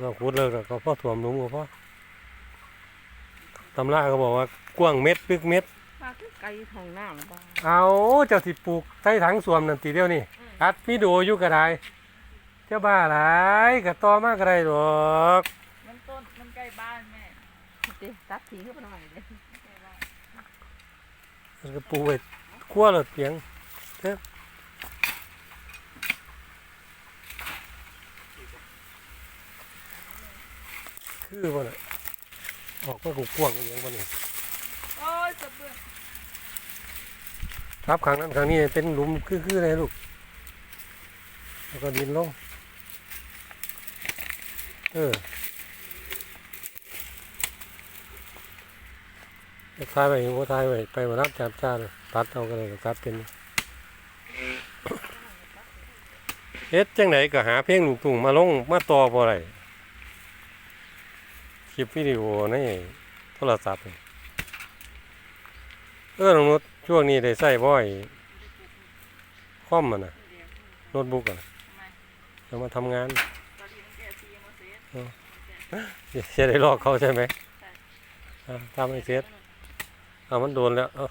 เราขุดเลิกแล้วก็พ่อถ่วมหลุมก็พ่อตำราก็บอกว่ากว้างเม็ดลึกเม็ดมาคือไก่ห้องน้ำบ้าเอาเจ้าสิปลูกใต้ถังสวมนั่นตีเดียวนี่อัดมีโดอยู่ก็ได้เจ้าบ้าหลายก็ต่อมากก็ได้ดอกมันต้นมันใกล้บ้านแม่เดี๋ยวตัดทิ้งขึ้นมาหน่อยเดี๋ยวมันก็ปลูกไว้ขั้วรถเพียงเด้อ คือบ่น่ะออกมากูกว้างอหย่างบ่นี่โอ้ยจะเบื่อครับครั้งนั้นครั้งนี้เป็นหลุมคือๆเลยลูก แล้วก็ดินลง เออจะทายไปหัวทายไปไปมารับจับจ้าเลยตัดเอากันเลยตัดเป็นเฮ็ดจังไหนก็หาเพลงลูกทุ่งมาลงมาต่อบ่ได้ คลิปวิดีโอในโทรศัพท์นี่เออน้องนุชช่วงนี้ได้ใส่บ่อยคอมมันน่ะโน้ตบุ๊กอะจะมาทำงานตอนนี้มันแก่ซีมาเสียจะได้ลอกเขาใช่ไหมอ่าทำให้เสร็จเอามันโดนแล้วเอา